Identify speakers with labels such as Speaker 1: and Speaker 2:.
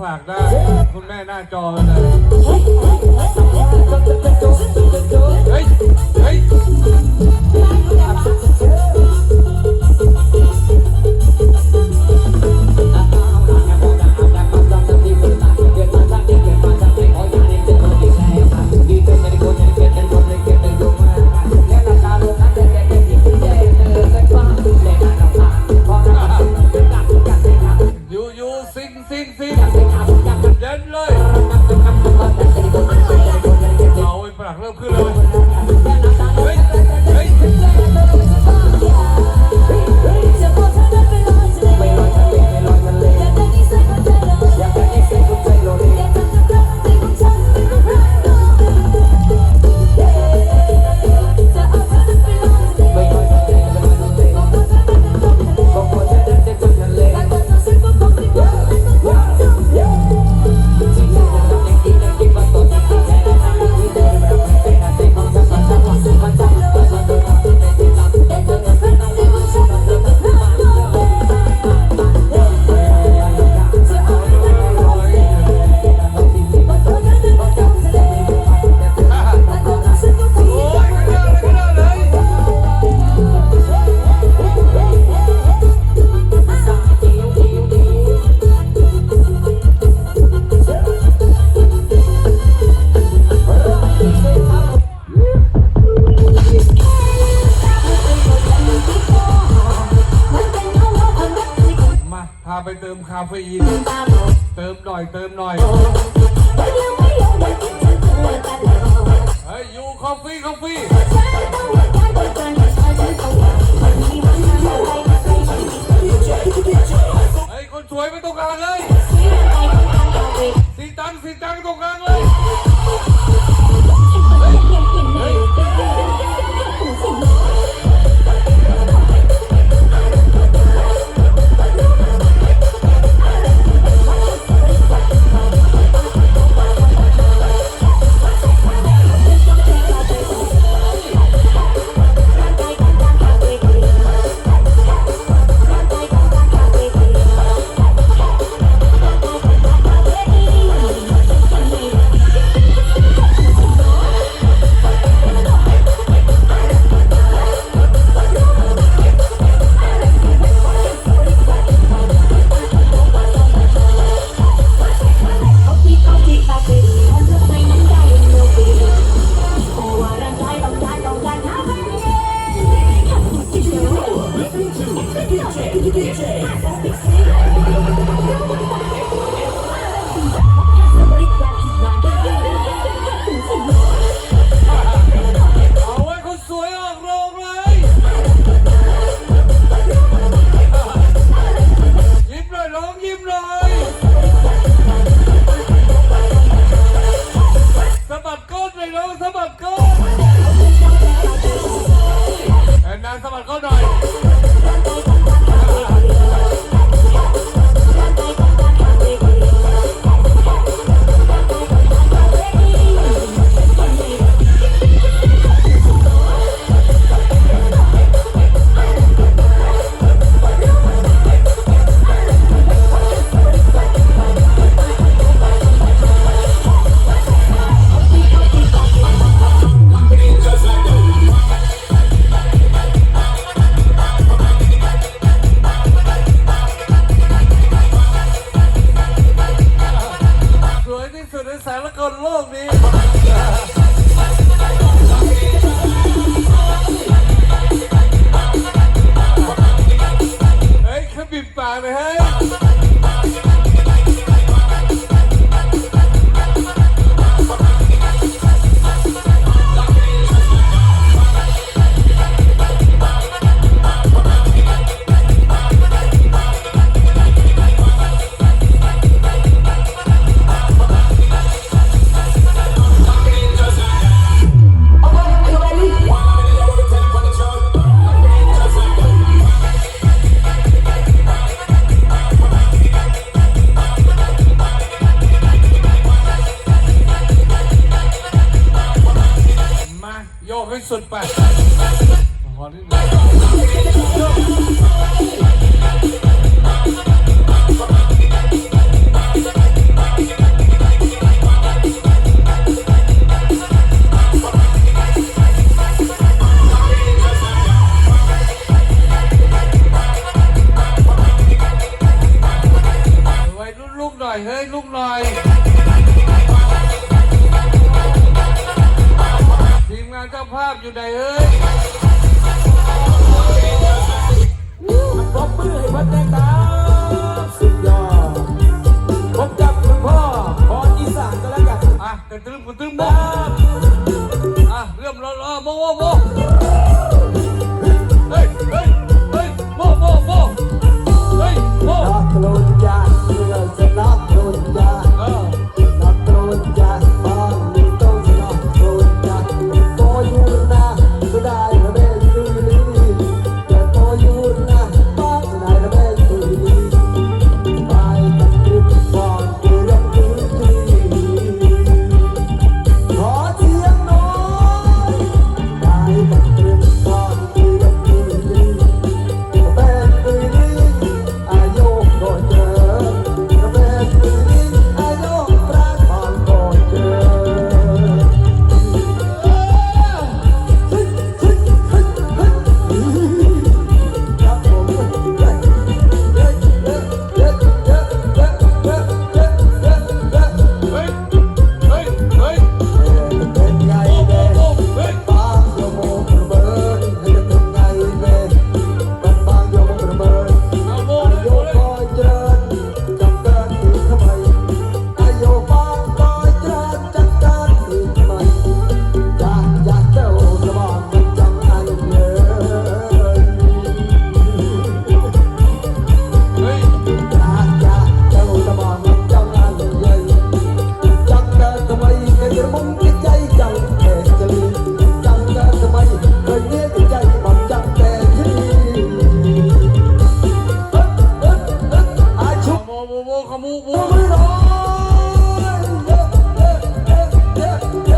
Speaker 1: ฝากได้ คุณแม่หน้าจอเลยาเฟอีนเติมหน่อยเติมหน่อย ริสุทไปอนิไว้ลุกหน่อย เฮ้ยลูกหน่อยานเจ้าภาพอยู่ไหนเอ้ย
Speaker 2: บอกมือให้พัดแดงตาสุดยอดพบจับคุณพ่อพรอีสานก็แล้วกัน
Speaker 1: อะกระตึ้งกระตึ้งบ้าอะเริ่ม
Speaker 2: รอรอ
Speaker 3: โม่โม่ บุญร้
Speaker 4: อน